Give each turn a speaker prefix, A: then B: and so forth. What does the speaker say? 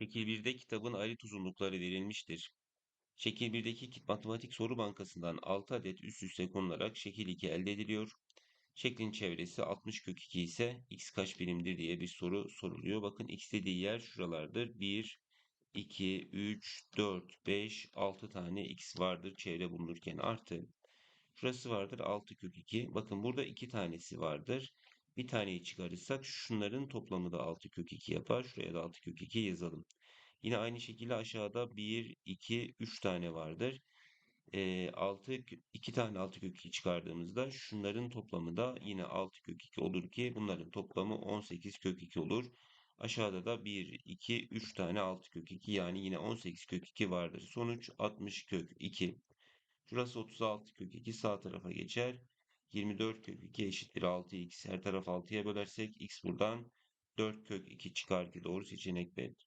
A: Şekil 1'de kitabın ayrıt uzunlukları verilmiştir. Şekil 1'deki matematik soru bankasından 6 adet üst üste konularak şekil 2 elde ediliyor. Şeklin çevresi 60 kök 2 ise x kaç birimdir diye bir soru soruluyor. Bakın x dediği yer şuralardır. 1, 2, 3, 4, 5, 6 tane x vardır çevre bulunurken artı. Şurası vardır 6 kök 2. Bakın burada 2 tanesi vardır. Bir taneyi çıkarırsak şunların toplamı da 6 kök 2 yapar. Şuraya da 6 kök 2 yazalım. Yine aynı şekilde aşağıda 1, 2, 3 tane vardır. E, 6, 2 tane 6 kök 2 çıkardığımızda şunların toplamı da yine 6 kök 2 olur ki bunların toplamı 18 kök 2 olur. Aşağıda da 1, 2, 3 tane 6 kök 2 yani yine 18 kök 2 vardır. Sonuç 60 kök 2. Şurası 36 kök 2 sağ tarafa geçer. 24 kök 2 eşittir 6x. Her taraf 6'ya bölersek x buradan 4 kök 2 çıkar ki doğru seçenek B'dir.